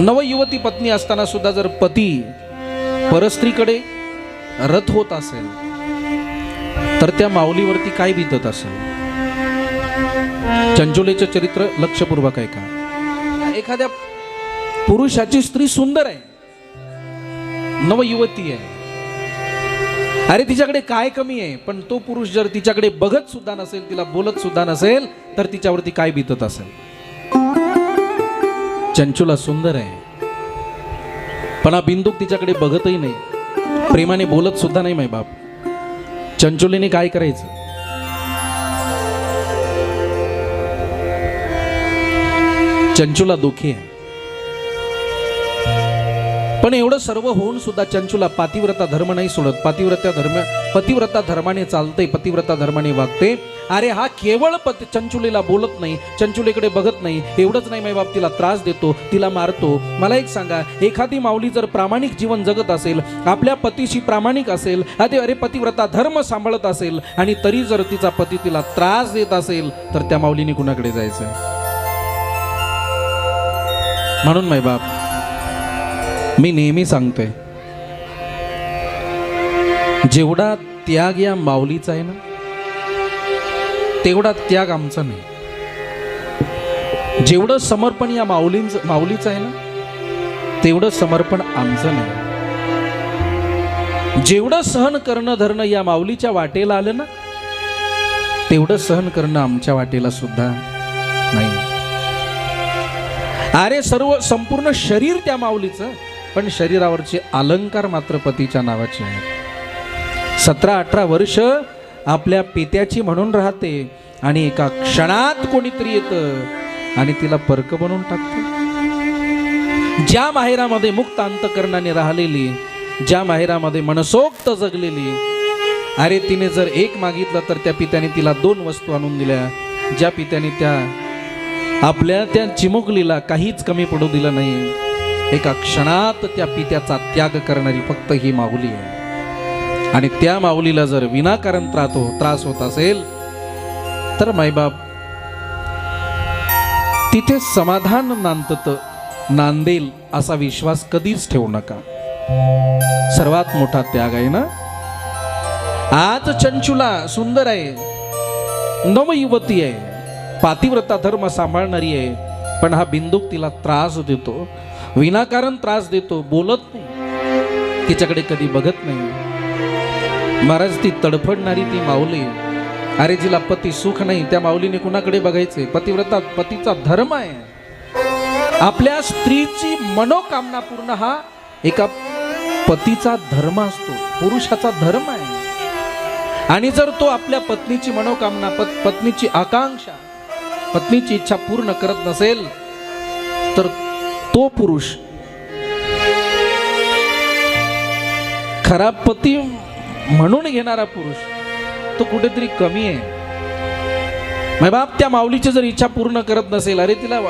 नवयुवती पत्नी असताना सुद्धा जर पती परस्त्रीकडे रथ होत असेल तर त्या माऊलीवरती काय बितत असेल? चंचोलेचं चरित्र लक्षपूर्वक आहे का एखाद्या पुरुषाची स्त्री सुंदर आहे नवयुवती आहे. अरे तिच्याकडे काय कमी आहे? पण तो पुरुष जर तिच्याकडे बघत सुद्धा नसेल तिला बोलत सुद्धा नसेल तर तिच्यावरती काय बितत असेल? चंचुला सुंदर आहे. पण हा बिंदूक तिच्याकडे बघतही नाही. प्रेमाने बोलत सुद्धा नाही माय बाप चंचुलीने काय करायचं? चंचुला दुखी आहे. पण एवढं सर्व होऊन सुद्धा चंचुला पातिव्रता धर्म नाही सोडत. पातिव्रता धर्म पतिव्रता धर्माने चालते पतिव्रता धर्माने वागते अरे हा केवळ पत चंचुलीला बोलत नाही चंचुलीकडे बघत नाही एवढंच नाही माई बाप तिला त्रास देतो तिला मारतो. मला एक सांगा एखादी माऊली जर प्रामाणिक जीवन जगत असेल आपल्या पतीशी प्रामाणिक असेल अरे अरे पतिव्रता धर्म सांभाळत असेल आणि तरी जर तिचा पती तिला त्रास देत असेल तर त्या माऊलीने कुणाकडे जायचं म्हणून माय बाप मी नेहमी सांगतोय जेवढा त्याग या माऊलीचा आहे ना तेवढा त्याग आमचा नाही. जेवढं समर्पण या माऊलींच माऊलीचं आहे ना तेवढं समर्पण आमचं नाही. जेवढं सहन करणं धरणं या माऊलीच्या वाटेला आलं ना तेवढं सहन करणं आमच्या वाटेला सुद्धा नाही. अरे सर्व संपूर्ण शरीर त्या माऊलीचं पण शरीरावरचे अलंकार मात्र पतीच्या नावाचे आहेत. सतरा अठरा वर्ष आपल्या पित्याची म्हणून राहते आणि एका क्षणात कोणीतरी येतं आणि तिला परक बनवून टाकते. ज्या माहेरामध्ये मुक्त अंतकरणाने राहिलेली ज्या माहेरामध्ये मनसोक्त जगलेली अरे तिने जर एक मागितलं तर त्या पित्याने तिला दोन वस्तू आणून दिल्या. ज्या पित्याने त्या आपल्या त्या चिमुकलीला काहीच कमी पडू दिलं नाही. एका क्षणात त्या पित्याचा त्याग करणारी फक्त ही माऊली आहे. आणि त्या माऊलीला जर विनाकारण त्रास हो त्रास होत असेल तर मायबाप तिथे समाधान नांदत नांदेल असा विश्वास कधीच ठेवू नका. सर्वात मोठा त्याग आहे ना? आज चंचुला सुंदर आहे नवयुवती आहे पातिव्रता धर्म सांभाळणारी आहे पण हा बिंदूक तिला त्रास देतो विनाकारण त्रास देतो बोलत नाही. तिच्याकडे कधी बघत नाही. महाराज ती तडफडणारी ती माऊली. अरे जिला पती सुख नाही त्या माऊलीने कुणाकडे बघायचे? पतिव्रता पतीचा धर्म आहे. आपल्या स्त्रीची मनोकामना पूर्ण हा एका पतीचा धर्म असतो पुरुषाचा धर्म आहे. आणि जर तो आपल्या पत्नीची मनोकामना पत पत्नीची आकांक्षा पत्नीची इच्छा पूर्ण करत नसेल तर तो पुरुष खराब पती म्हणून घेणारा पुरुष तो कुठेतरी कमी आहे. माय बाप त्या माऊलीची जर इच्छा पूर्ण करत नसेल अरे तिला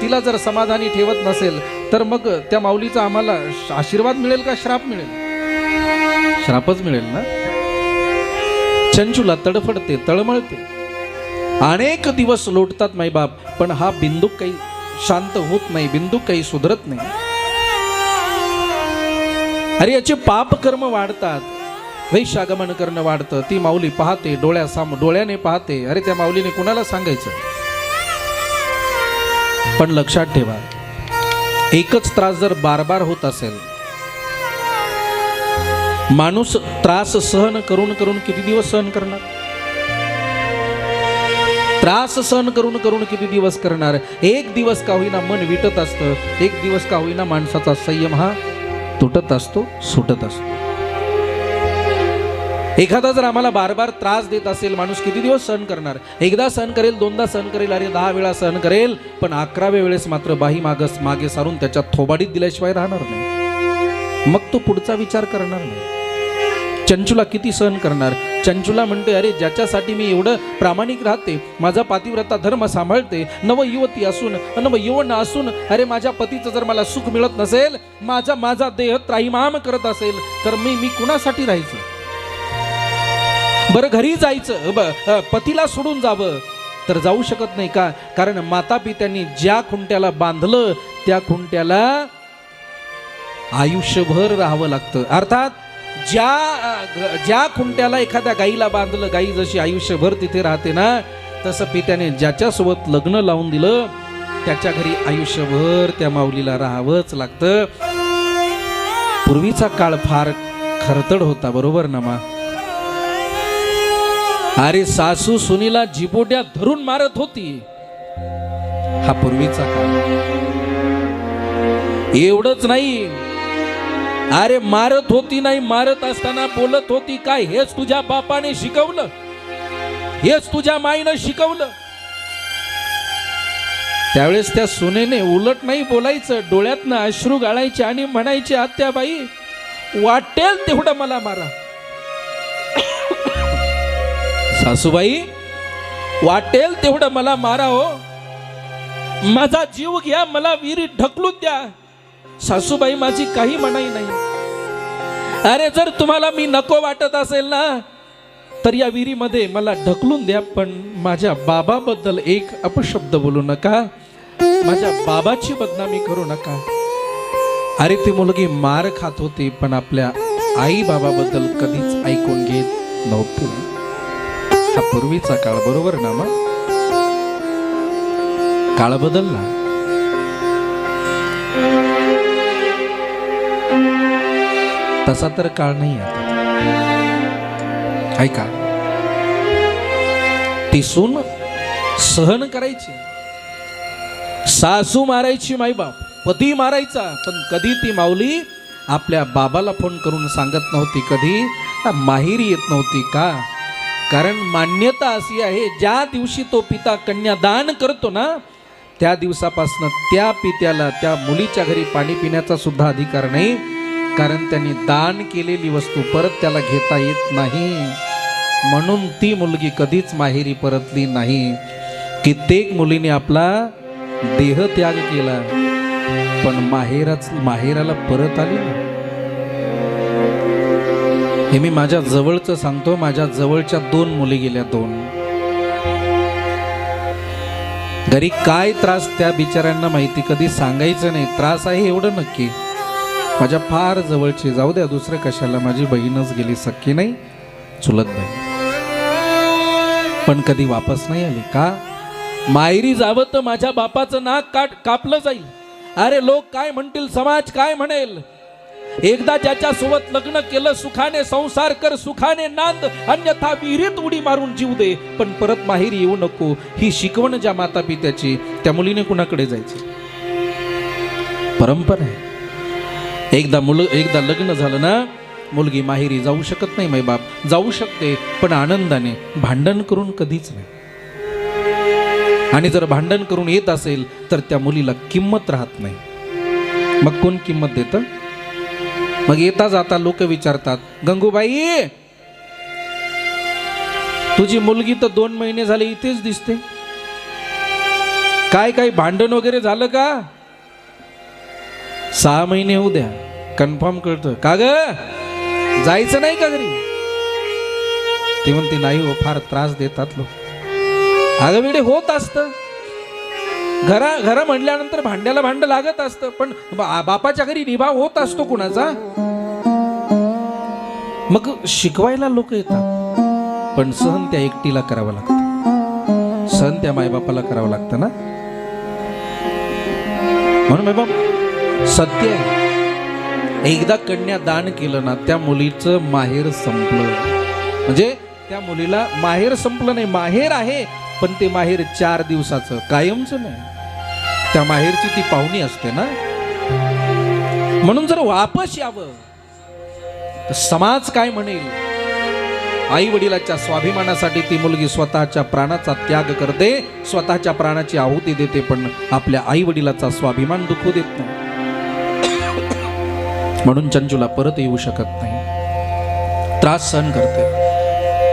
तिला जर समाधानी ठेवत नसेल तर मग त्या माऊलीचा आम्हाला आशीर्वाद मिळेल का श्राप मिळेल? श्रापच मिळेल ना? चंचुला तडफडते तळमळते. अनेक दिवस लोटतात मायबाप पण हा बिंदू काही शांत होत नाही बिंदू काही सुधरत नाही. अरे याचे पाप कर्म वाढतात. वैश्यागमन करणं वाढतं. ती माऊली पाहते डोळ्यासाम डोळ्याने पाहते. अरे त्या माऊलीने कुणाला सांगायचं? पण लक्षात ठेवा एकच त्रास जर बार बार होत असेल माणूस त्रास सहन करून करून किती दिवस सहन करणार? त्रास सहन करून करून किती दिवस करणार? एक दिवस का होईना मन विटत असतं. एक दिवस का होईना माणसाचा संयम हा तुटत असतो सुटत असतो. एखादा जर आम्हाला बार बार त्रास देत असेल माणूस किती दिवस सहन करणार? एकदा सहन करेल दोनदा सहन करेल अरे दहा वेळा सहन करेल पण अकराव्या वेळेस मात्र बाही मागस मागे सारून त्याच्या थोबाडीत दिल्याशिवाय राहणार नाही. मग तो पुढचा विचार करणार नाही. चंचुला किती सहन करणार? चंचुला म्हणते अरे ज्याच्यासाठी मी एवढं प्रामाणिक राहते माझा पातिव्रता धर्म सांभाळते नव युवती असून नव यवन असून अरे माझ्या पतीचं जर मला सुख मिळत नसेल माझा माझा देह त्राहिमाम करत असेल तर मी मी कुणासाठी राहायचं? बरं घरी जायचं. ब पतीला सोडून जावं. तर जाऊ शकत नाही का? कारण माता पित्यांनी ज्या खुंट्याला बांधलं त्या खुंट्याला आयुष्यभर राहावं लागतं. अर्थात ज्या ज्या खुंट्याला एखाद्या गाईला बांधलं गाई जशी आयुष्यभर तिथे राहते ना तसं पित्याने ज्याच्यासोबत लग्न लावून दिलं त्याच्या घरी आयुष्यभर त्या माऊलीला राहावंच लागतं. पूर्वीचा काळ फार खरतड होता बरोबर ना मा? अरे सासू सुनीला जिबोट्या धरून मारत होती. हा पूर्वीचा काळ. एवढंच नाही. अरे मारत होती नाही मारत असताना बोलत होती काय हेच तुझ्या बापाने शिकवलं? हेच तुझ्या माईनं शिकवलं? त्यावेळेस त्या सुनेने उलट नाही बोलायचं डोळ्यातनं अश्रू गाळायचे आणि म्हणायचे आत्याबाई वाटेल तेवढं मला मारा. सासूबाई वाटेल तेवढं मला मारा हो माझा जीव घ्या मला विहिरीत ढकलून द्या. सासूबाई माझी काही मनाई नाही. अरे जर तुम्हाला मी नको वाटत असेल ना तर या विहिरीमध्ये मला ढकलून द्या पण माझ्या बाबाबद्दल एक अपशब्द बोलू नका. माझ्या बाबाची बदनामी करू नका. अरे ती मुलगी मार खात होती पण आपल्या आई बाबाबद्दल कधीच ऐकून घेत नव्हती. हा पूर्वीचा काळ बरोबर ना मग? काळ बदलला. तसा तर काळ नाही आता. ऐका. ती सून सहन करायची. सासू मारायची माईबाप. पती मारायचा. पण कधी ती माऊली आपल्या बाबाला फोन करून सांगत नव्हती कधी? माहेरी येत नव्हती का? कारण मान्यता अशी आहे ज्या दिवशी तो पिता कन्यादान करतो ना त्या दिवसापासून त्या पित्याला त्या मुलीच्या घरी पाणी पिण्याचा सुद्धा अधिकार नाही कारण त्यांनी दान केलेली वस्तू परत त्याला घेता येत नाही. म्हणून ती मुलगी कधीच माहेरी परतली नाही. कित्येक मुलीने आपला देह त्याग केला पण माहेराच माहेराला परत आली ना हे मी माझ्या जवळचं सांगतो. माझ्या जवळच्या दोन मुली गेल्या दोन. घरी काय त्रास त्या बिचाऱ्यांना माहिती कधी सांगायचं नाही. त्रास आहे एवढं नक्की. माझ्या फार जवळची जाऊ द्या दुसरं कशाला माझी बहीणच गेली सख्खी नाही चुलत बहीण. पण कधी वापस नाही आली का? मायरी जावं तर माझ्या बापाचं नाक काट कापलं जाईल. अरे लोक काय म्हणतील? समाज काय म्हणेल? एकदा ज्याच्या सोबत लग्न केलं सुखाने संसार कर सुखाने नांद अन्यथा विहिरीत उडी मारून जीव दे. पण परत माहेरी येऊ नको. ही शिकवण ज्या माता पित्याची त्या मुलीने कुणाकडे जायची? परंपरा आहे. एकदा मुल एकदा लग्न झालं ना मुलगी माहेरी जाऊ शकत नाही मै बाप. जाऊ शकते पण आनंदाने भांडण करून कधीच नाही. आणि जर भांडण करून येत असेल तर त्या मुलीला किंमत राहत नाही. मग कोण किंमत देतं? मग येता जाता लोक विचारतात गंगूबाई तुझी मुलगी तर दोन महिने झाले इथेच दिसते. काय काय भांडण वगैरे झालं का? सहा महिने होऊ द्या कन्फर्म कळतं का ग? जायचं नाही का घरी? ते म्हणते नाही हो फार त्रास देतात लोक. अगं वेळे होत असतं. घरा घरा म्हणल्यानंतर भांड्याला भांड लागत असतं पण बापाच्या घरी निभाव होत असतो कुणाचा? मग शिकवायला लोक येतात पण सहन त्या एकटीला करावं लागतं. सहन त्या मायबापाला करावं लागतं ना? म्हणून मायबाप सत्य आहे. एकदा कन्या दान केलं ना त्या मुलीचं माहेर संपलं. म्हणजे त्या मुलीला माहेर संपलं नाही माहेर आहे. पण ते माहेर चार दिवसाचं कायमचं नाही. त्या माहेरची ती पाहुणी असते ना? म्हणून जर वापस यावं तर समाज काय म्हणेल? आई वडिलाच्या स्वाभिमानासाठी ती मुलगी स्वतःच्या प्राणाचा त्याग करते स्वतःच्या प्राणाची आहुती देते पण आपल्या आई वडिलाचा स्वाभिमान दुखू देत नाही. म्हणून चंचूला परत येऊ शकत नाही. त्रास सहन करते.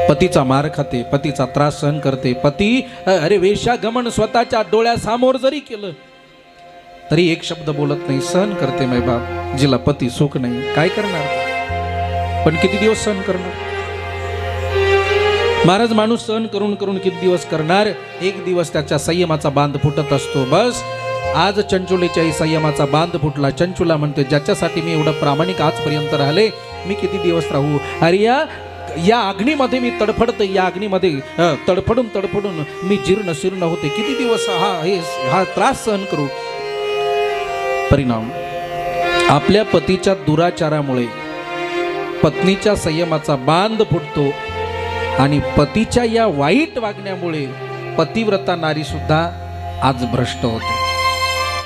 पतीचा मार खाते पतीचा त्रास सहन करते. पती अरे वेशागमन स्वतःच्या डोळ्यासमोर जरी केलं तरी एक शब्द बोलत नाही सहन करते मै बाप जिला पती सुख नाही. काय करणार? पण किती दिवस सहन करणार? महाराज माणूस सहन करून करून किती दिवस करणार? एक दिवस त्याच्या संयमाचा बांध फुटत असतो. बस आज चंचुलीच्याही संयमाचा बांध फुटला. चंचुला म्हणते ज्याच्यासाठी मी एवढं प्रामाणिक आजपर्यंत राहिले मी किती दिवस राहू? अरे या या अग्नीमध्ये मी तडफडते या अग्नीमध्ये तडफडून तडफडून मी जीर्ण शीर्ण होते. किती दिवस हा हे हा त्रास सहन करू? परिणाम. आपल्या पतीच्या दुराचारामुळे पत्नीच्या संयमाचा बांध फुटतो आणि पतीच्या या वाईट वागण्यामुळे पतिव्रता नारी सुद्धा आज भ्रष्ट होते.